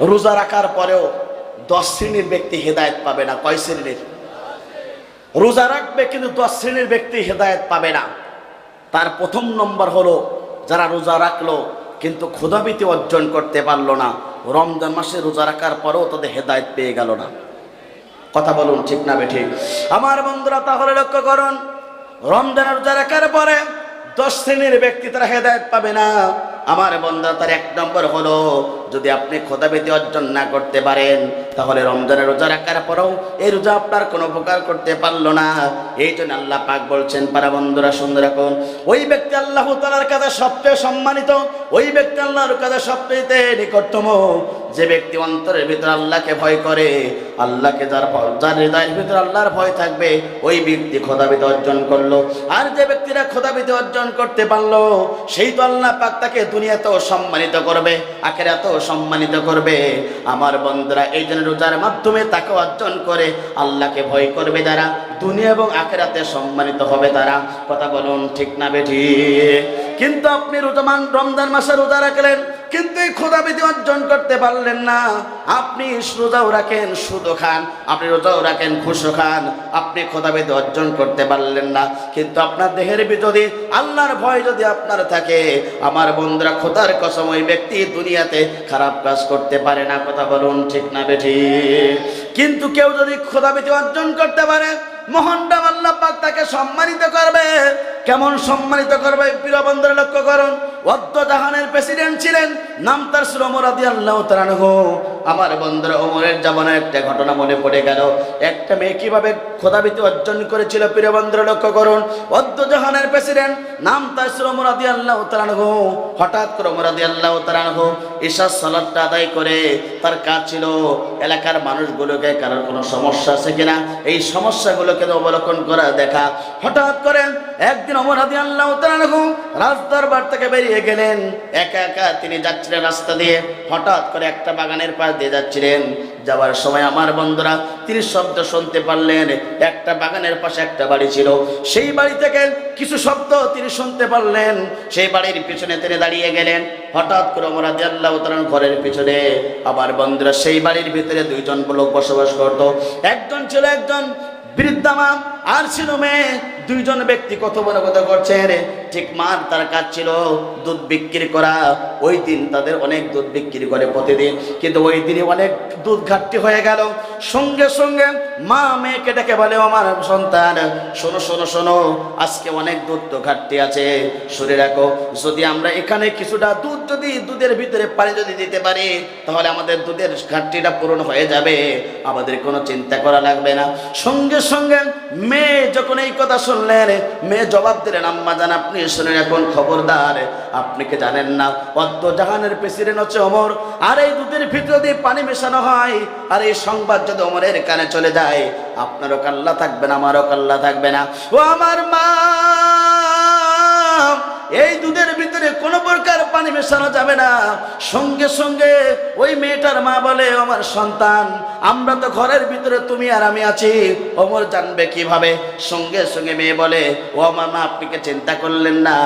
রোজা রাখার পরেও দশ শ্রেণির ব্যক্তি হেদায়ত পাবে না। কয় শ্রেণির? রোজা রাখবে কিন্তু দশ শ্রেণির ব্যক্তি হেদায়েত পাবে না। তার প্রথম নম্বর হলো, যারা রোজা রাখল কিন্তু ক্ষুধাবিতি অর্জন করতে পারল না, রমজান মাসে রোজা রাখার পরেও তাদের হেদায়েত পেয়ে গেল না। কথা বলুন ঠিক না বেঠিক আমার বন্ধুরা, তাহলে লক্ষ্য করুন রমজান রোজা রাখার পরে দশ শ্রেণির ব্যক্তি তারা হেদায়ত পাবে না। আমার বন্ধু তার এক নম্বর হলো, যদি আপনি খোদাবেদি অর্জন না করতে পারেন, তাহলে রমজানের রোজা রাখার পরেও এই রোজা আপনার কোনো উপকার করতে পারল না। এই জন্য আল্লাহ পাক বলছেন, পারা বন্ধুরা সুন্দর রাখুন। ওই ব্যক্তি আল্লাহ তালার কাছে সবচেয়ে সম্মানিত, ওই ব্যক্তি আল্লাহর কাছে সবচেয়ে নিকটতম। যে ব্যক্তি অন্তরের ভিতরে আল্লাহকে ভয় করে, আল্লাহকে যার যার হৃদয়ের ভিতরে আল্লাহর ভয় থাকবে, ওই ব্যক্তি খোদাবিদ অর্জন করল। আর যে ব্যক্তিরা খোদাবিদ অর্জন করতে পারল, সেই তো আল্লাহ পাক তাকে দুনিয়াতেও সম্মানিত করবে, আখেরাতেও সম্মানিত করবে। আমার বন্ধুরা, এই জন্য রোজার মাধ্যমে তাকে অর্জন করে আল্লাহকে ভয় করবে যারা, দুনিয়া এবং আখেরাতে সম্মানিত হবে তারা। কথা বলুন ঠিক না বেঠি কিন্তু আপনি রোজামান, রমজান মাসে রোজা রাখলেন কিন্তু এই ক্ষুদাবিধি অর্জন করতে পারলেন না। আপনি রোজাও রাখেন, সুদও খান, আপনি রোজাও রাখেন খুশো খান, আপনি ক্ষুদাবিধি অর্জন করতে পারলেন না। কিন্তু আপনার দেহের ভিতরে আল্লাহর ভয় যদি আপনার থাকে, আমার বন্ধুরা খোদার কসম ওই ব্যক্তি দুনিয়াতে খারাপ কাজ করতে পারে না, কথা বলুন ঠিক না বেঠি? কিন্তু কেউ যদি ক্ষুদাবিধি অর্জন করতে পারে মোহনরাম আল্লাহ পাক তাকে সম্মানিত করবে। কেমন সম্মানিত করবে? প্রিয় বন্ধুরা, লক্ষ্য করুন অদ্য জাহানের প্রেসিডেন্ট ছিলেন নাম তার ছিল মোরাদি আল্লাহ তারানহু আমার বন্ধুরা ওমরের জামানে একটা ঘটনা মনে পড়ে গেল। একটা মেয়ে কীভাবে খোদাবিতে অর্জন করেছিল প্রিয় বন্ধুরা লক্ষ্য করুন। অদ্য জাহানের প্রেসিডেন্ট নাম তার শ্রমরাদি মোরাদি আল্লাহ তারানহু হঠাৎ করে মোরাদি আল্লাহ তারানহু ঈশার সালাদটা আদায় করে তার কাজ ছিল এলাকার মানুষগুলোকে কারোর কোনো সমস্যা আছে কিনা? এই সমস্যাগুলোকে অবলোকন করা দেখা। হঠাৎ করে একদিন অমর হাদি আল্লাহ তালানহু রাজদরবার থেকে বেরিয়ে গেলেন। একা একা তিনি যাচ্ছিলেন রাস্তা দিয়ে। হঠাৎ করে একটা বাগানের পাশ দিয়ে যাচ্ছিলেন। যাওয়ার সময় আমার বন্ধুরা তিনি শব্দ শুনতে পারলেন। একটা বাগানের পাশে একটা বাড়ি ছিল। সেই বাড়ি থেকে কিছু শব্দ তিনি শুনতে পারলেন। সেই বাড়ির পিছনে তিনি দাঁড়িয়ে গেলেন। হঠাৎ করে রাজি আল্লাহ ঘরের পিছনে আবার বন্ধুরা সেই বাড়ির ভিতরে দুইজন লোক বসবাস করত। একজন ছিল একজন বৃদ্ধা মা, আর ছিল মেয়ে। দুইজন ব্যক্তি কত বড় কথা করছেন ঠিক মার তার কাজ ছিল দুধ বিক্রি করা। ওই দিন তাদের অনেক দুধ বিক্রি করে প্রতিদিন। কিন্তু ওই দিনই অনেক দুধ ঘাটতি হয়ে গেল। সঙ্গে সঙ্গে মা মেয়েকে ডেকে বলে, আমার সন্তান, শোনো শোনো শোনো, আজকে অনেক দুধ তো ঘাটতি আছে। শুনে রাখো, যদি আমরা এখানে কিছুটা দুধ যদি দুধের ভিতরে পানি যদি দিতে পারি, তাহলে আমাদের দুধের ঘাটতিটা পূরণ হয়ে যাবে। আমাদের কোনো চিন্তা করা লাগবে না। সঙ্গে সঙ্গে মেয়ে যখন এই কথা শুনলেন মেয়ে জবাব দিলেন, আম্মা জান, আপনি শুনেন এখন খবরদার। আপনি কি জানেন না? পদ্ম জাহানের প্রেসিডেন্ট হচ্ছে অমর আর এই দুধের ভিতরে দিয়ে পানি মেশানো হয়। আর এই সংবাদ যদি অমরের কানে চলে যায়, আপনারও কাল্লা থাকবে না, আমারও কাল্লা থাকবে না। ও আমার মা, এই দুধের ভিতরে কোনো প্রকার পানি মেশানো যাবে না। সঙ্গে সঙ্গে ওই মেয়েটার মা বলে আমার সন্তান আমরা তো ঘরের ভিতরে তুমি আর আমি আছি। ওমর জানবে কীভাবে? সঙ্গে সঙ্গে মেয়ে বলে, ও আমার মা আপনি কি চিন্তা করলেন না?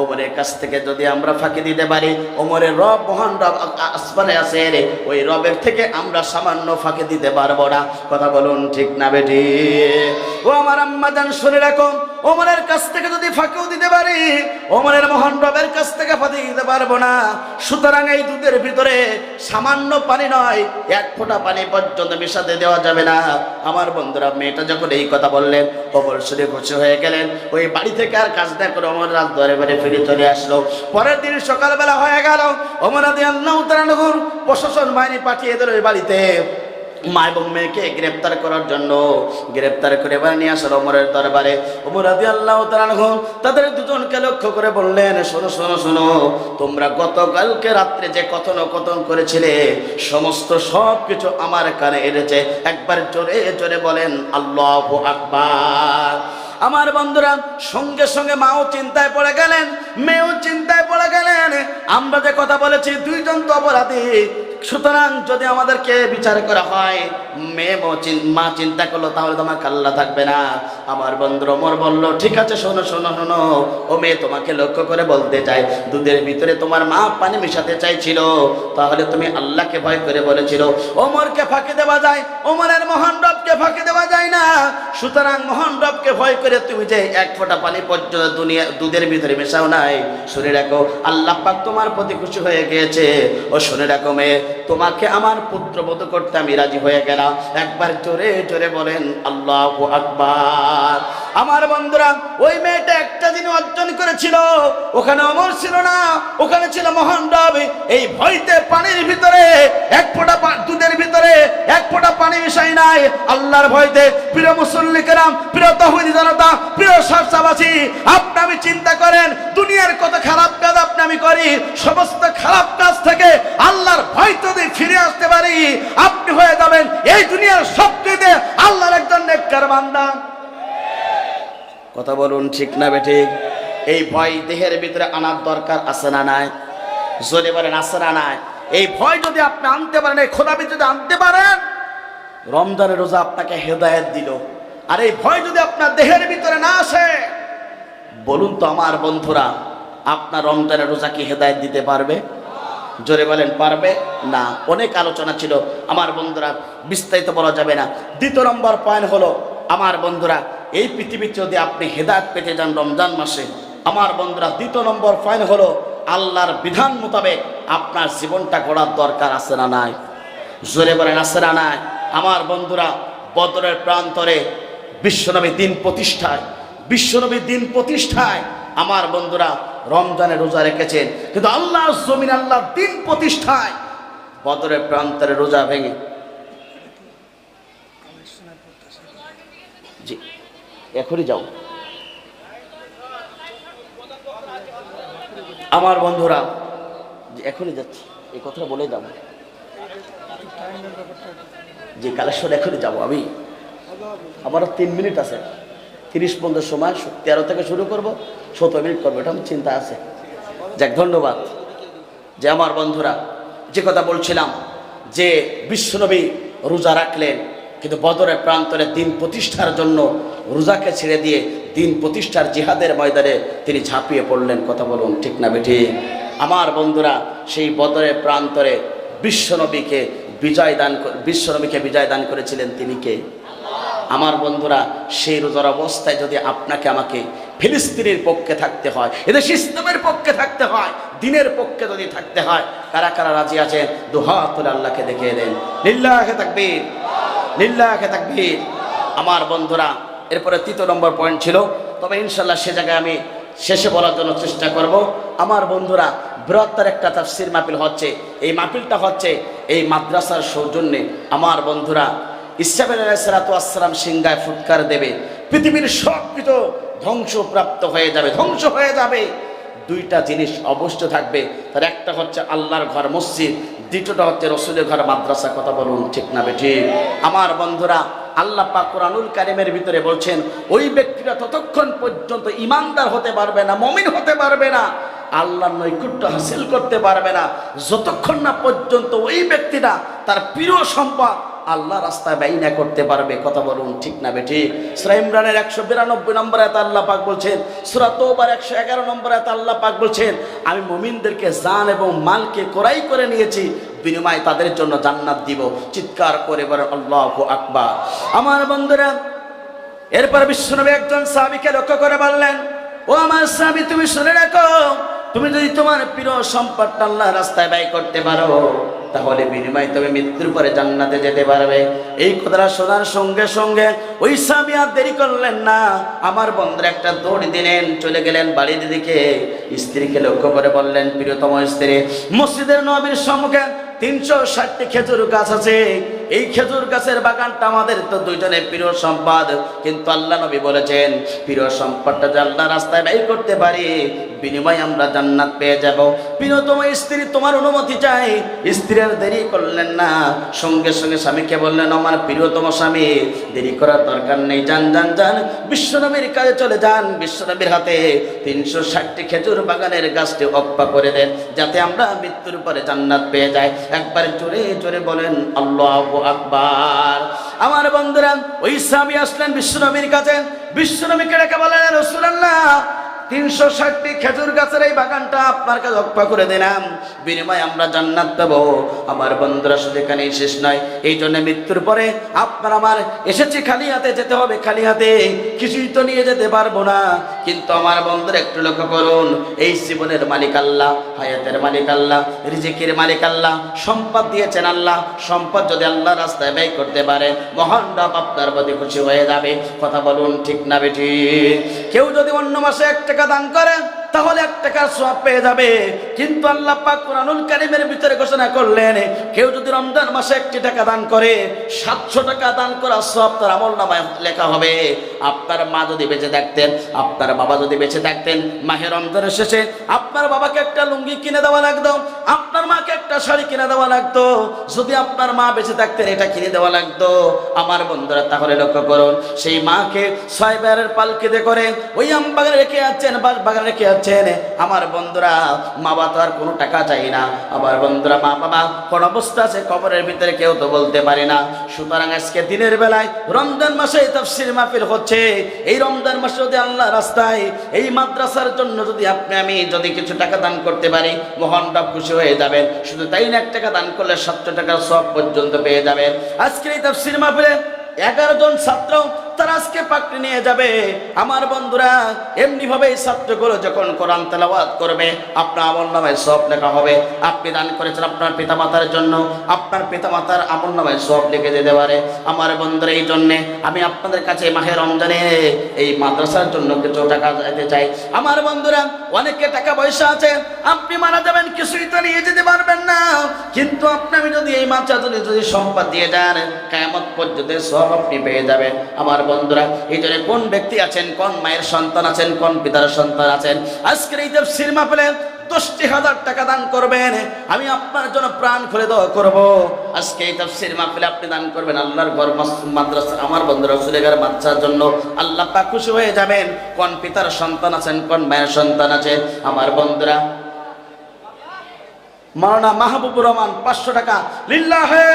ওমরের কাছ থেকে যদি আমরা ফাঁকি দিতে পারি, ওমরের রব, মহান রব আসমানে আছে রে। ওই রবের থেকে আমরা সামান্য ফাঁকি দিতে পারব না। কথা বলুন ঠিক না বেটি ও আমার আম্মা, জান, শুনে রাখো। ওমরের কাছ থেকে যদি ফাঁকিও দিতে পারি, ওমরের মহান রবের কাছ থেকে ফাঁকি দিতে পারব না। সুতরাং এই দুধের ভিতরে সামান্য পানি নয়, এক ফোঁটা পানি পর্যন্ত মিশাতে দেওয়া যাবে না। আমার বন্ধুরা, মেয়েটা যখন এই কথা বললেন অপর শুনে খুশি হয়ে গেলেন। ওই বাড়ি থেকে আর কাজ না করে অমরনাথ দরে ধরে ধরে ফিরে চলে আসলো। পরের দিন সকালবেলা হয়ে গেল। অমরনাথ প্রশাসন বাহিনী পাঠিয়ে দিল ওই বাড়িতে। মা এবং মেয়েকে গ্রেপ্তার করার জন্য। গ্রেপ্তার করে এবার নিয়ে আসলো ওমরের দরবারে। ওমর আদি আল্লাহ তাদের দুজনকে লক্ষ্য করে বললেন, শোনো শোনো শোনো, তোমরা গতকালকে রাত্রে যে কথন করেছিলে, সমস্ত সব কিছু আমার কানে এনেছে একবার জোরে জোরে বলেন, আল্লাহ আকবার। আমার বন্ধুরা, সঙ্গে সঙ্গে মাও চিন্তায় পড়ে গেলেন, মেয়েও চিন্তায় পড়ে গেলেন। আমরা যে কথা বলেছি, দুইজন তো অপরাধী। সুতরাং যদি আমাদেরকে বিচার করা হয় মেয়ে মা চিন্তা করল, তাহলে তোমার কাল্লা থাকবে না। আমার বন্ধু অমর বলল, ঠিক আছে, শোনো শোনো শোনো। ও মেয়ে তোমাকে লক্ষ্য করে বলতে চাই দুধের ভিতরে তোমার মা পানি মিশাতে চাইছিল। তাহলে তুমি আল্লাহকে ভয় করে বলেছিল। ওমরকে ফাঁকি দেওয়া যায়। ওমরের মহান রবকে ফাঁকি দেওয়া যায় না। সুতরাং মহান রবকে ভয় করে তুমি যে এক ফোঁটা পানি পর্যন্ত দুনিয়া দুধের ভিতরে মেশাও নাই। শুনে রাখো, আল্লাহ পাক তোমার প্রতি খুশি হয়ে গিয়েছে। ও শুনে রাখো মেয়ে, তোমাকে আমার পুত্রবধূ করতে আমি রাজি হয়ে গেলাম। একবার জোরে জোরে বলেন, আল্লাহ আকবার। আমার বন্ধুরা, ওই মেয়েটা একটা দিন অর্জন করেছিল। ওখানে অমর ছিল না। ওখানে ছিল মহান রব। এই ভয়তে পানির ভিতরে এক ফোঁটা দুধের ভিতরে এক ফোঁটা পানি মিশাই নাই। আল্লাহর ভয়তে প্রিয় মুসল্লি কেরাম, প্রিয় তহিদি জনতা, প্রিয় সরসাবাসী, আপনি আমি চিন্তা করেন, দুনিয়ার কত খারাপ কাজ আপনি আমি করি, সমস্ত খারাপ কাজ থেকে আল্লাহর ভয় যদি ফিরে আসতে পারি, আপনি হয়ে যাবেন এই দুনিয়ার সবচেয়ে আল্লাহর একজন নেককার বান্দা। কথা বলুন ঠিক না বেঠিক এই ভয় দেহের ভিতরে আনার দরকার আছে না নাই? জোরে বলেন আছে না নাই? এই ভয় যদি আপনি আনতে পারেন, এই খোদাবি যদি আনতে পারেন রমজানের রোজা আপনাকে হেদায়েত দিল। আর এই ভয় যদি আপনার দেহের ভিতরে না আসে, বলুন তো আমার বন্ধুরা, আপনার রমজানের রোজা কি হেদায়েত দিতে পারবে? জোরে বলেন, পারবে? না। অনেক আলোচনা ছিল। আমার বন্ধুরা, বিস্তারিত বলা যাবে না। দ্বিতীয় নম্বর পয়েন্ট হলো, আমার বন্ধুরা, এই পৃথিবীতে যদি আপনি হেদায়ত পেতে যান রমজান মাসে, আমার বন্ধুরা, দ্বিতীয় নম্বর পয়েন্ট হলো, আল্লাহর বিধান মোতাবেক আপনার জীবনটা গড়ার দরকার আছে না নাই? জোরে বলেন, আছে না নাই? আমার বন্ধুরা, বদরের প্রান্তরে বিশ্বনবী দিন প্রতিষ্ঠায়, বিশ্বনবী দিন প্রতিষ্ঠায় আমার বন্ধুরা রমজানে রোজা রেখেছেন। কিন্তু আল্লাহ জমিন আল্লাহ দিন প্রতিষ্ঠায় বদরের প্রান্তরে রোজা ভেঙে। জি, এখনই যাও। আমার বন্ধুরা এখনই যাচ্ছি। এই কথাটা বলে যাব যে কালেকশন এখনই যাব আমি। আমারও তিন মিনিট আছে। তিরিশ পনেরো সময়, তেরো থেকে শুরু করব, সতেরো মিনিট করব, এটা আমার চিন্তা আছে। যাক, ধন্যবাদ। যে আমার বন্ধুরা, যে কথা বলছিলাম, যে বিশ্বনবী রোজা রাখলেন, কিন্তু বদরের প্রান্তরে দিন প্রতিষ্ঠার জন্য রোজাকে ছেড়ে দিয়ে দিন প্রতিষ্ঠার জিহাদের ময়দানে তিনি ঝাঁপিয়ে পড়লেন, কথা বলুন, ঠিক না বেঠি? আমার বন্ধুরা, সেই বদরের প্রান্তরে বিশ্বনবীকে বিজয় দান বিশ্বনবীকে বিজয় দান করেছিলেন তিনি কে? আমার বন্ধুরা, সেই রোজার অবস্থায় যদি আপনাকে আমাকে ফিলিস্তিনের পক্ষে থাকতে হয়, এদেশ ইসলামের পক্ষে থাকতে হয়, দিনের পক্ষে যদি থাকতে হয়, কারা কারা রাজি আছেন? দুহাত তুলে আল্লাহকে দেখিয়ে দেন। লিল্লাহে তাকবীর লিল্লাহে তাকবীর। আমার বন্ধুরা, এরপরে তৃতীয় নম্বর পয়েন্ট ছিল, তবে ইনশাল্লাহ সে জায়গায় আমি শেষে বলার জন্য চেষ্টা করব। আমার বন্ধুরা, বৃহত্তর একটা তাফসির মাহফিল হচ্ছে। এই মাহফিলটা হচ্ছে এই মাদ্রাসার সৌজন্যে। আমার বন্ধুরা ইসলামের সালাতাম সিংগায় ফুৎকার দেবে। পৃথিবীর সব কিছু ধ্বংসপ্রাপ্ত হয়ে যাবে, ধ্বংস হয়ে যাবে। দুইটা জিনিস অবশ্য থাকবে। তার একটা হচ্ছে আল্লাহর ঘর মসজিদ, দ্বিতীয়টা হচ্ছে রসুলের ঘর মাদ্রাসা। কথা বলুন ঠিক না বেঠি আমার বন্ধুরা আল্লাহ পাক কোরআনুল কারিমের ভিতরে বলছেন, ওই ব্যক্তিরা ততক্ষণ পর্যন্ত ইমানদার হতে পারবে না, মমিন হতে পারবে না, আল্লাহর নৈকুট্য হাসিল করতে পারবে না। যতক্ষণ না পর্যন্ত ওই ব্যক্তিটা তার প্রিয় সম্পদ আল্লাহ রাস্তায় ব্যয় না করতে পারবে, কথা বলুন ঠিক না বেঠি সুরা ইমরানের একশো বিরানব্বই নম্বর এত আল্লাহ পাক বলছেন, সুরা তোবার একশো এগারো নম্বর এত আল্লাহ পাক বলছেন, আমি মমিনদেরকে জান এবং মালকে কোরাই করে নিয়েছি বিনিময়ে তাদের জন্য জান্নাত দিব। চিৎকার করে বলে, আল্লাহ আকবা আমার বন্ধুরা, এরপর বিশ্বনবী একজন সাহাবিকে লক্ষ্য করে বললেন, ও আমার স্বামী তুমি শুনে রাখো, তুমি যদি তোমার প্রিয় সম্পদটা আল্লাহ রাস্তায় ব্যয় করতে পারো তাহলে বিনিময় তবে মৃত্যুর পরে জান্নাতে যেতে পারবে। এই কথাটা শোনার সঙ্গে সঙ্গে ওই স্বামী আর দেরি করলেন না। আমার বন্ধুরা একটা দৌড় দিলেন, চলে গেলেন বাড়ির দিকে। স্ত্রীকে লক্ষ্য করে বললেন, প্রিয়তম স্ত্রী, মসজিদের নবীর সম্মুখে তিনশো ষাটটি খেজুর গাছ আছে। এই খেজুর গাছের বাগানটা আমাদের তো দুইজনের প্রিয় সম্পদ। কিন্তু আল্লাহ নবী বলেছেন, প্রিয় সম্পদটা যে আল্লাহ রাস্তায় ব্যয় করতে পারি, বিনিময়ে আমরা জান্নাত পেয়ে যাব। প্রিয় তোমার স্ত্রী তোমার অনুমতি চাই। স্ত্রী আর দেরি করলেন না। সঙ্গে সঙ্গে স্বামীকে বললেন, আমার প্রিয়তম স্বামী, দেরি করার দরকার নেই। যান যান যান। বিশ্বনবীর কাজে চলে যান। বিশ্বনবীর হাতে তিনশো ষাটটি খেজুর বাগানের গাছটি অপ্পা করে দেন, যাতে আমরা মৃত্যুর পরে জান্নাত পেয়ে যাই। একবার জোরে জোরে বলেন, আল্লাহ আকবার। আমার বন্ধুরা, ওই স্বামী আসলেন বিশ্বনবীর কাছে। বিশ্বনবীকে রেখে বলেন রসুলাল্লাহ তিনশো ষাটটি খেজুর গাছের এই বাগানটা আপনার কাছে করে দিলাম। বিনিময়ে আমরা জান্নাত দেব। আমার বন্ধুরা, শুধু এখানেই শেষ নয়, এই জন্য মৃত্যুর পরে আপনার আমার এসেছি খালি হাতে, যেতে হবে খালি হাতে। কিছুই তো নিয়ে যেতে পারব না। কিন্তু আমার বন্ধুরা, একটু লক্ষ্য করুন, এই জীবনের মালিক আল্লাহ, হায়াতের মালিক আল্লাহ, রিজিকের মালিক আল্লাহ, সম্পদ দিয়েছেন আল্লাহ। সম্পদ যদি আল্লাহ রাস্তায় ব্যয় করতে পারে, মহান রব আপনার প্রতি খুশি হয়ে যাবে। কথা বলুন ঠিক না বেঠি কেউ যদি অন্য মাসে এক টাকা দান করে। তাহলে এক টাকার সব পেয়ে যাবে। কিন্তু আল্লাহ পাক কোরআনুল কারিমের ভিতরে ঘোষণা করলেন, কেউ যদি রমজান মাসে একটি টাকা দান করে, সাতশো টাকা দান করা সব তার আমল নামায় লেখা হবে। আপনার মা যদি বেঁচে থাকতেন, আপনার বাবা যদি বেঁচে থাকতেন, মাহে রমজানের শেষে আপনার বাবাকে একটা লুঙ্গি কিনে দেওয়া লাগতো, আপনার মাকে একটা শাড়ি কিনে দেওয়া লাগতো। যদি আপনার মা বেঁচে থাকতেন, এটা কিনে দেওয়া লাগতো। আমার বন্ধুরা, তাহলে লক্ষ্য করুন, সেই মাকে ছয় বারের পালকিতে করে ওই আম বাগানে রেখে যাচ্ছেন বাস বাগানে রেখে যাচ্ছেন আমার বন্ধুরা, মা বাবা তো আর কোনো টাকা চাই না। আমার বন্ধুরা, মা বাবা, কোন অবস্থা আছে কবরের ভিতরে কেউ তো বলতে পারে না। সুতরাং আজকে দিনের বেলায় রমজান মাসে তফসির মাহফিল হচ্ছে। এই রমজান মাসে যদি আল্লাহ রাস্তায় এই মাদ্রাসার জন্য যদি আপনি, আমি যদি কিছু টাকা দান করতে পারি, মহান রব খুশি হয়ে যাবেন। শুধু তাই না, এক টাকা দান করলে সাতশো টাকার সব পর্যন্ত পেয়ে যাবেন। আজকের এই তফসির মাহফিলে এগারো জন ছাত্র তারা আজকে পাকড়ি নিয়ে যাবে। আমার বন্ধুরা এমনি ভাবে এই ছাত্রগুলো যখন কোরআন তেলাওয়াত করবে, আপনার আমল নামায় সব লেখা হবে। আপনি দান করেছেন আপনার পিতামাতার জন্য, আপনার পিতামাতার আমল নামায় সব লিখে দিতে পারে। আমার বন্ধুরা, এই জন্যে আমি আপনাদের কাছে মাহে রমজানে এই মাদ্রাসার জন্য কিছু টাকা দিতে চাই। আমার বন্ধুরা, অনেকে টাকা পয়সা আছে, আপনি মারা যাবেন, কিছুই তো নিয়ে যেতে পারবেন না। কিন্তু আপনি আমি যদি এই মাত্রা যদি যদি সম্পদ দিয়ে যান কেমন পর্যন্ত সব আপনি পেয়ে যাবেন। আমার বন্ধুরা এই জন্য কোন ব্যক্তি আছেন, কোন মায়ের সন্তান আছেন, কোন পিতার সন্তান আছেন? আজকের এই সিনেমা তফসির হয়ে যাবেন। কোন সন্তান আছেন আমার বন্ধুরা মাহবুবুর রহমান পাঁচশো টাকা। লিল্লাহে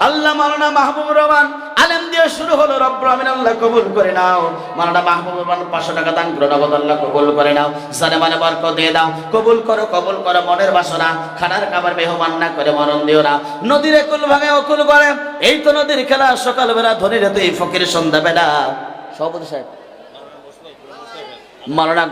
আল্লাহ মাওলানা মাহবুবুর রহমান আলেম দিয়ে শুরু হলো, রব্বুল আমিন আল্লাহ কবুল করে নাও। মাওলানা মাহবুবুর রহমান পাঁচশো টাকা দান করো নগদ আল্লাহ কবুল করে নাও। সানে মানে বরকত দিয়ে দাও। কবুল করো কবুল করো, মনের বাসনা। খানার খাবার মেহমান না করে মরণ দিও না। নদীর একুল ভাঙে, অকুল করে এই তো নদীর খেলা, সকালবেলা ধনী রেতে এই ফকির সন্ধ্যাবেলা। সভাপতি সাহেব। মাওলানা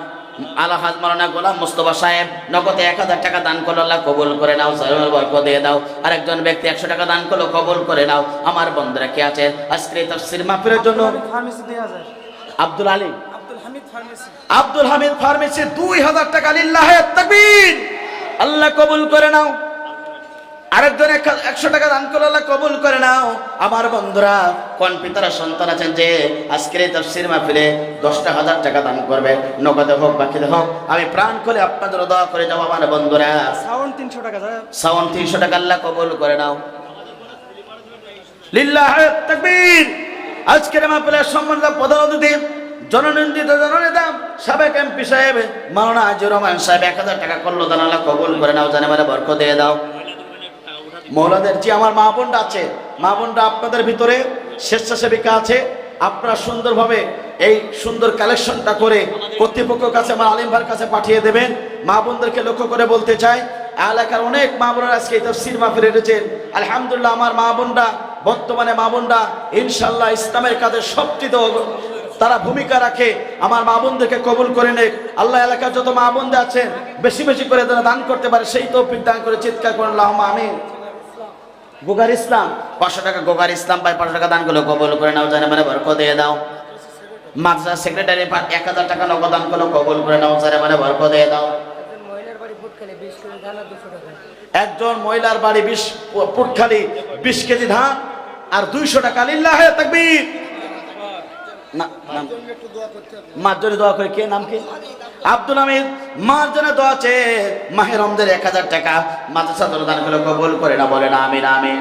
আলাহাজ মারানা গোলাম মুস্তফা সাহেব নগদে এক হাজার টাকা দান করল আল্লাহ কবুল করে নাও সালামের বরকত দিয়ে দাও। আর একজন ব্যক্তি একশো টাকা দান করল কবুল করে নাও। আমার বন্ধুরা কে আছে? আজকে তফসির মাহফিলের জন্য আব্দুল আলী। আব্দুল হামিদ ফার্মেসি আব্দুল হামিদ ফার্মেসি দুই হাজার টাকা লিল্লাহ তাকবীর। আল্লাহ কবুল করে নাও। আরেকজন এক- একশো টাকা দান করলে আল্লাহ কবুল করে নাও। আমার বন্ধুরা কোন পিতারা সন্তান আছেন যে আজকের এই তফসির মাহফিলে দশটা হাজার টাকা দান করবে? নগদে হোক বাকিতে হোক আমি প্রাণ খুলে আপনাদের দোয়া করে যাব আমার বন্ধুরা। সাউন্ড তিনশো টাকা সাউন্ড তিনশো টাকা আল্লাহ কবুল করে নাও। লিল্লাহে তাকবীর। আজকের মাহফিলের সম্মানিত প্রধান অতিথি জননন্দিত জননেতা সাবেক এমপি সাহেব মাওলানা আজির রহমান সাহেব এক হাজার টাকা করল দান আল্লাহ কবুল করে নাও জানে মানে বরকত দিয়ে দাও। মৌলাদের যে আমার মা বোনটা আছে। মা বোনরা আপনাদের ভিতরে, স্বেচ্ছাসেবিকা আছে। আপনারা সুন্দরভাবে এই সুন্দর কালেকশনটা করে কর্তৃপক্ষের কাছে, আমার আলিম ভাইয়ের কাছে পাঠিয়ে দেবেন। মা বোনদেরকে লক্ষ্য করে বলতে চাই, এলাকার অনেক মা বোনেরা আজকে এই তফসির মাহফিল এনেছেন আলহামদুলিল্লাহ, আমার মা বোনরা, বর্তমানে মা বোনরা ইনশাল্লাহ ইসলামের কাজে সবচেয়ে তারা ভূমিকা রাখে, আমার মা বোনদেরকে কবুল করে নেক। আল্লাহ এলাকার যত মা বোনদের আছেন, বেশি বেশি করে তারা দান করতে পারে, সেই তৌফিক দান করে চিৎকার করেন আল্লাহ আমিন। গোগার ইসলাম। পাঁচশো টাকা গোগার ইসলাম পাই পাঁচশো টাকা দান করলে কবল করে নাও জানে মানে বরক দিয়ে দাও। মাদ্রাসা সেক্রেটারি এক হাজার টাকা নগদ দান করলে কবল করে নাও জানে মানে বরক দিয়ে দাও। একজন মহিলার বাড়ি বিশ পুটখালি বিশ কেজি ধান আর দুইশো টাকা লিল্লাহ তাকবীর। মার জন্য দোয়া করে কে? নাম কি? আব্দুল হামিদ। মার জন্য দোয়া চেয়ে মাহের রমদের এক হাজার টাকা মাদ্রাসা দান করে কবুল করে না বলে না আমি না আমি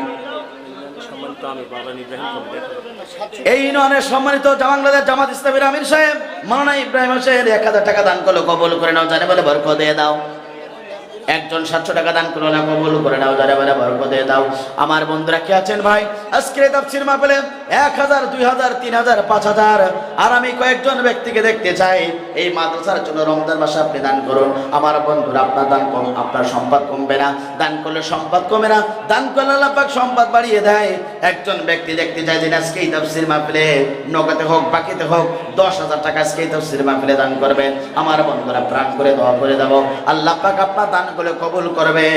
এই ইউনিয়নের সম্মানিত বাংলাদেশ জামাত ইসলামীর আমির সাহেব মাওলানা ইব্রাহিম হোসেন এক হাজার টাকা দান করল কবুল করে নাও জানে বলে বরক দিয়ে দাও। একজন সাতশো টাকা দান করল না, কবুল করে নাও, যারা বরক দিয়ে দাও। আমার বন্ধুরা কে আছেন ভাই? আজকে তাফসির মাহফিলে এক হাজার, দুই হাজার, তিন হাজার, পাঁচ হাজার। আর আমি কয়েকজন ব্যক্তিকে দেখতে চাই। এই মাদ্রাসার জন্য রমজান মাসে আপনি দান করুন। আমার বন্ধুরা, আপনার দান কম, আপনার সম্পদ কমবে না। দান করলে সম্পদ কমে না। দান করলে পাক সম্পদ বাড়িয়ে দেয়। একজন ব্যক্তি দেখতে চাই যে, আজকে এই তাফসির মাহফিলে নগদে হোক, বাকিতে হোক, দশ হাজার টাকা আজকে এই তাফসির মাহফিলে দান করবেন আমার বন্ধুরা, প্রাণ করে দোয়া করে দেবো। আল্লাহ পাক আপনার দান করে কবুল করবে।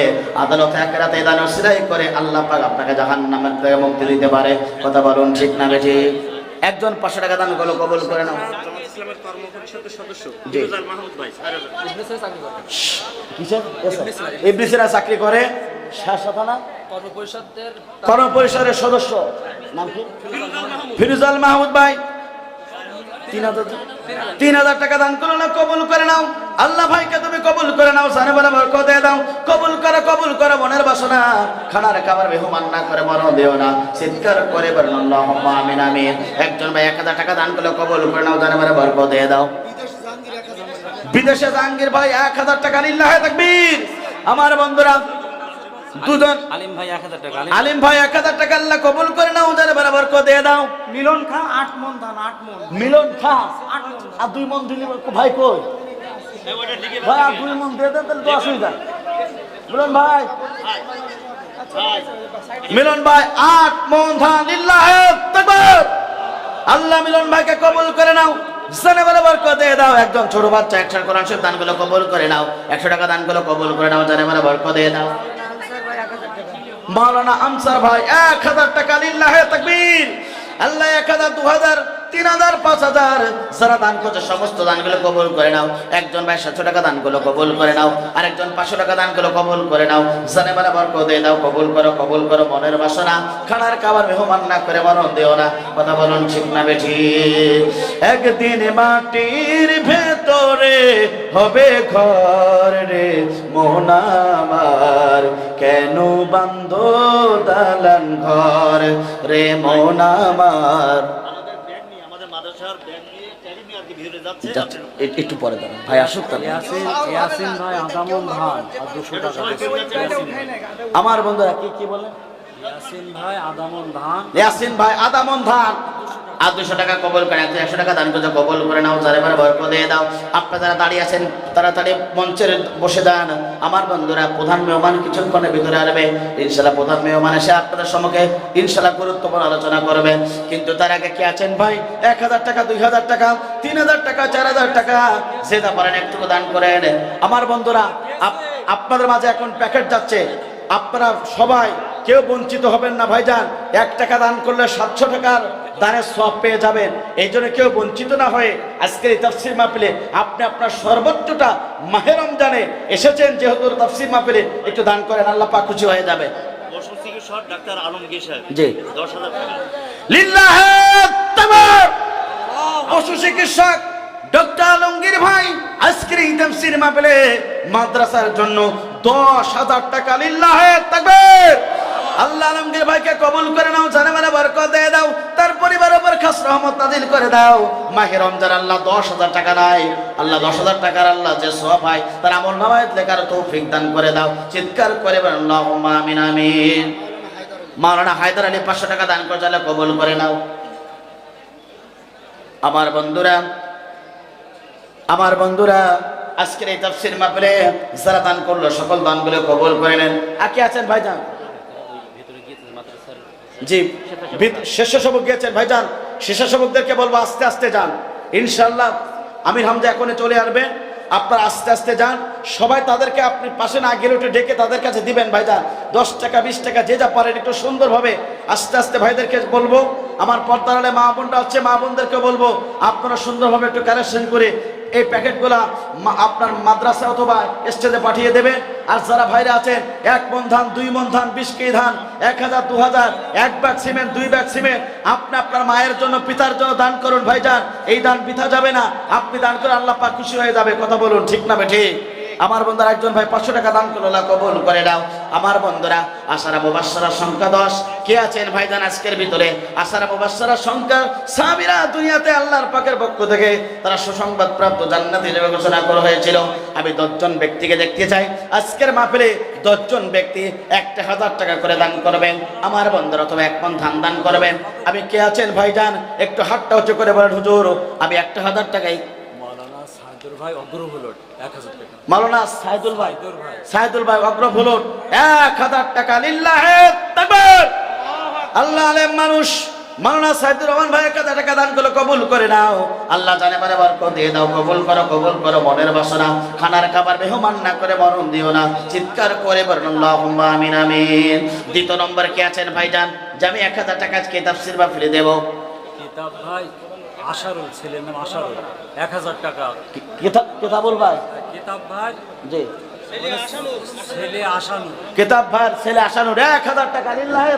আদালত এক রাতে দান সিরাই করে আল্লাহ পাক আপনাকে জাহান্নামের থেকে মুক্তি দিতে পারে। কথা বলুন ঠিক না বেঠি? একজন পাঁচশো টাকা দান করল কবুল করে চাকরি কর্মপরিষদের সদস্য। নাম কি? ফিরুজাল মাহমুদ। ভাই। তিন হাজার তিন হাজার টাকা দান করো না কবুল করে নাও। আল্লাহ ভাইকে তুমি কবুল করে নাও সানে বলে বরকত দিয়ে দাও। কবুল করে কবুল করে মনের বাসনা। খানার খাবার মেহমান না করে মরণ দিও না। চিৎকার করে বলেন আল্লাহুম্মা আমিন আমিন। একজন ভাই এক হাজার টাকা দান করলে কবুল করে নাও জানে বলে বরকত দিয়ে দাও। বিদেশে জাহাঙ্গীর ভাই এক হাজার টাকা নিল্লাহ তাকবীর। আমার বন্ধুরা দুজন। আলিম ভাই এক হাজার টাকা আলিম ভাই এক হাজার টাকা আল্লাহ কবুল করে নাও যারা বরাবর করে দিয়ে দাও। মিলন খা আট মন ধান আট মন। মিলন খা। আট মন। আর দুই মন দিলি ভাই কই? ভাই, আর দুই দেন, তাহলে তো অসুবিধা। মিলন ভাই। মিলন ভাই, আট মন ধান আল্লাহ মিলন ভাইকে কবুল করে নাও। মাওলানা আনসার ভাই, এক হাজার টাকা লিল্লাহে আল্লাহ এক হাজার, দু হাজার। তিন হাজার, পাঁচ হাজার। যারা দান করছে, সমস্ত দানগুলো কবুল করে নাও। একজন ভাই সাতশো টাকা দানগুলো কবুল করে নাও। আরেকজন পাঁচশো টাকা দানগুলো কবুল করে নাও। জানে মানে বরকত দিয়ে দাও, কবুল করো কবুল করো, মনের বাসনা। খানার খাবার মেহমান না করে মরণ দিও না। কথা বলুন ঠিক না বেঠি। একদিন মাটির ভেতরে হবে ঘর রে মন আমার। কেন বান্ধ দালান ঘর রে মন আমার আমাদের ব্যাগ নিয়ে আমাদের মাদ্রাসার ব্যাগ নিয়ে ট্যারি নিয়ে আর কি ভিতরে যাচ্ছে। যাচ্ছে, একটু পরে দাঁড়ান। ভাই আসুক তাহলে। ইয়াসিন ইয়াসিন ভাই আদামন ধান আর দুশো টাকা আমার বন্ধুরা কি কি বলে? ইয়াসিন ভাই আদামন ধান ইয়াসিন ভাই আদামন ধান আর দুশো টাকা কবল করে, একশো একশো টাকা দান করছে কবল করে নাও যারা এবারে বরক দিয়ে দাও। আপনারা যারা দাঁড়িয়ে আছেন, তারা তাড়াতাড়ি মঞ্চের বসে দান আমার বন্ধুরা, প্রধান মেহমান কিছুক্ষণের ভিতরে আসবে। ইনশাল্লাহ প্রধান মেহমান এসে আপনাদের সম্মুখে ইনশাল্লাহ গুরুত্বপূর্ণ আলোচনা করবে। কিন্তু তার আগে কি আছেন ভাই? এক হাজার টাকা, দুই হাজার টাকা, তিন হাজার টাকা, চার হাজার টাকা। যেটা পারেন একটু দান করেন। আমার বন্ধুরা, আপ- আপনাদের মাঝে এখন প্যাকেট যাচ্ছে। আপনারা সবাই কেউ বঞ্চিত হবেন না ভাইজান। এক টাকা দান করলে সাতশো টাকার দানের সব পেয়ে যাবেন। এই জন্য কেউ বঞ্চিত না হয়ে আজকের এই তফসির মাহফিলে আপনি আপনার সর্বোচ্চটা মাহে রমজানে এসেছেন যেহেতু তফসির মাহফিলে একটু দান করেন আল্লাহ পাক খুশি হয়ে যাবে। ডাক্তার আলমগীর জি। দশ হাজার পশু চিকিৎসক ডক্টর আলমগীর ভাই আজকের এই তাফসীর মাহফিলে মাদ্রাসার জন্য দশ হাজার টাকা লিল্লাহে আল্লাহ আলমগীর ভাইকে কবুল করে নাও, জানে মানে বরকত দিয়ে দাও, তার পরিবারের উপর খাস রহমত নাজিল করে দাও। মাহে রমজান আল্লাহ দশ হাজার টাকা নাই, আল্লাহ দশ হাজার টাকার আল্লাহ যে সব হয়, তার আমল নামায় লেখার তৌফিক দান করে দাও, চিৎকার করে আল্লাহুম্মা আমিন আমিন। মাওলানা হায়দার আলী পাঁচশো টাকা দান করে চাইলে কবুল করে নাও। আমার বন্ধুরা আমার বন্ধুরা আজকের এই তাফসির মাহফিলে যারা দান করল সকল দানগুলো কবুল করে নেন। আর কে আছেন ভাইজান? জি স্বেচ্ছাসেবক গিয়েছেন ভাইজান। স্বেচ্ছাসেবকদেরকে বলব আস্তে আস্তে যান। ইনশাল্লাহ আমির হামজা এখনই চলে আসবে। আপনারা আস্তে আস্তে যান। সবাই তাদেরকে আপনি পাশে না গেলে একটু ডেকে তাদের কাছে দিবেন ভাইজান। দশ টাকা বিশ টাকা যে যা পারেন একটু সুন্দরভাবে আস্তে আস্তে ভাইদেরকে বলব। আমার পর্দারালে মা বোনটা হচ্ছে মা বোনদেরকে বলব আপনারা সুন্দরভাবে একটু কালেকশন করে এই প্যাকেটগুলা আপনার মাদ্রাসা অথবা স্টেজে পাঠিয়ে দেবে। আর যারা ভাইরা আছেন, এক মন ধান, দুই মন ধান, বিশ কেজি ধান, এক হাজার, দু হাজার, এক ব্যাগ সিমেন্ট, দুই ব্যাগ সিমেন্ট, আপনি আপনার মায়ের জন্য, পিতার জন্য দান করুন ভাইজান। এই দান পিতা যাবে না। আপনি দান করে আল্লাহ পাক খুশি হয়ে যাবে। কথা বলুন, ঠিক না বেঠিক আমার বন্ধুরা, একজন ভাই পাঁচশো টাকা দান করল কবুল করে দাও আমার বন্ধুরা, আশারা মুবাসারা সংখ্যা দশ। কে আছেন ভাইজান আজকের ভিতরে? আশারা মুবাসারা সংখ্যা সাবিরা দুনিয়াতে আল্লাহর পাকের পক্ষ থেকে তারা সুসংবাদ প্রাপ্ত জান্নাতি হিসেবে ঘোষণা করা হয়েছিল। আমি দশজন ব্যক্তিকে দেখতে চাই। আজকের মাহফিলে দশজন ব্যক্তি একটা হাজার টাকা করে দান করবেন। আমার বন্ধুরা, অথবা এক ধান দান করবেন। আমি কে আছেন ভাইজান? একটু হাতটা উঁচু করে বলেন, হুজুর, আমি একটা হাজার টাকাই মৌলানা সাহাদুর ভাই টাকা মাওলানা সাইদুল ভাই। সাইদুল ভাই। এক হাজার টাকা। লিল্লাহে তাকবীর আল্লাহ আলেম মানুষ। মাওলানা সাইদুর রহমান ভাই এক হাজার টাকা দান করল কবুল করে নাও। আল্লাহ জানে বরকত দিয়ে দাও। কবুল করো কবুল করো মনের বাসনা। খানার খাবার মেহমান না করে মরণ দিও না। চিৎকার করে বলুন আল্লাহুম্মা আমিন আমিন। দ্বিতীয় নম্বর কে আছেন ভাইজান? যে আমি এক হাজার টাকা আজকে তাফসির বা ফিরে দেবো। কিতাব ভাই। আশারুল ছেলের নাম আশারুল। এক হাজার টাকা। কেতাবুল ভাই? কেতাব ভাই? জি। ছেলে আশানু। কেতাব ভাই ছেলে আসানোর এক হাজার টাকা লিল্লাহে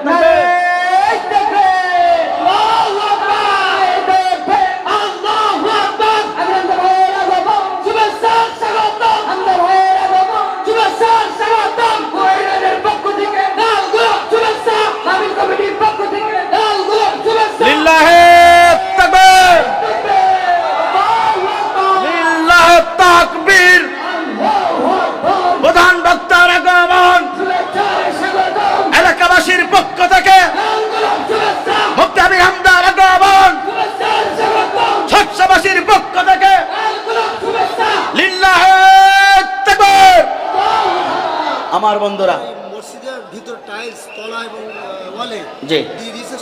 জি।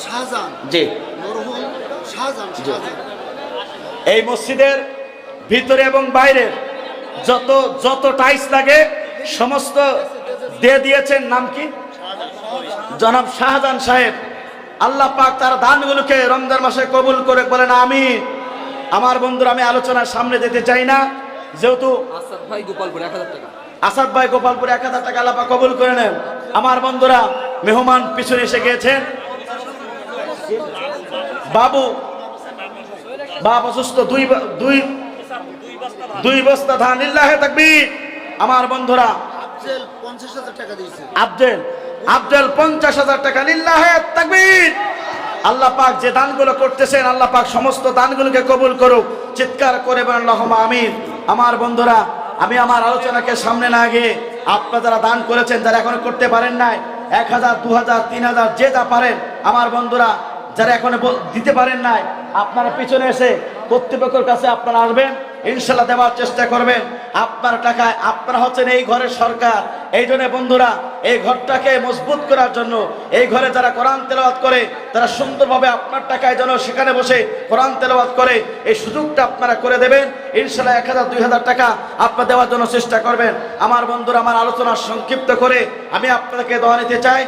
শাহজাহান। জি। শাহজাহান শাহজাহান। এই মসজিদের ভিতরে এবং বাইরের যত যত টাইস লাগে সমস্ত দিয়ে দিয়েছেন নাম কি? জনাব শাহজাহান সাহেব। আল্লাহ পাক তার দানগুলোকে রমজান মাসে কবুল করে বলেন আমি আমার বন্ধুরা আমি আলোচনার সামনে যেতে চাই না। যেহেতু আসাদ ভাই গোপালপুর এক হাজার টাকা। আসাদ ভাই গোপালপুর এক হাজার টাকা আল্লাপা কবুল করে নেন। আমার বন্ধুরা মেহমান পিছনে এসে গিয়েছেন। বাবু বাপ অসুস্থ দুই দুই দুই বস্তা ধান ইল্লাহে থাকবি আমার বন্ধুরা আফজেল পঞ্চাশ হাজার আফজেল আফজেল পঞ্চাশ হাজার টাকা লিল্লাহে তাকবীর। আল্লাহ পাক যে দানগুলো করতেছেন আল্লাহ পাক সমস্ত দানগুলোকে কবুল করুক চিৎকার করে বলেন আল্লাহুম্মা আমিন। আমার বন্ধুরা আমি আমার আলোচনাকে সামনে না গিয়ে আপনারা যারা দান করেছেন, যারা এখনও করতে পারেন নাই, এক হাজার, দু হাজার, তিন হাজার, যে যা পারেন, আমার বন্ধুরা, যারা এখনও দিতে পারেন নাই, আপনারা পিছনে এসে কর্তৃপক্ষের কাছে আপনারা আসবেন। ইনশাল্লাহ দেওয়ার চেষ্টা করবেন। আপনার টাকায় আপনারা হচ্ছেন এই ঘরের সরকার। এই জন্য বন্ধুরা, এই ঘরটাকে মজবুত করার জন্য, এই ঘরে যারা কোরআন তেলাওয়াত করে, তারা সুন্দরভাবে আপনার টাকায় যেন সেখানে বসে কোরআন তেলাওয়াত করে, এই সুযোগটা আপনারা করে দেবেন। ইনশাল্লাহ এক হাজার, দুই হাজার টাকা আপনার দেওয়ার জন্য চেষ্টা করবেন। আমার বন্ধুরা, আমার আলোচনা সংক্ষিপ্ত করে আমি আপনাদেরকে দেওয়া নিতে চাই।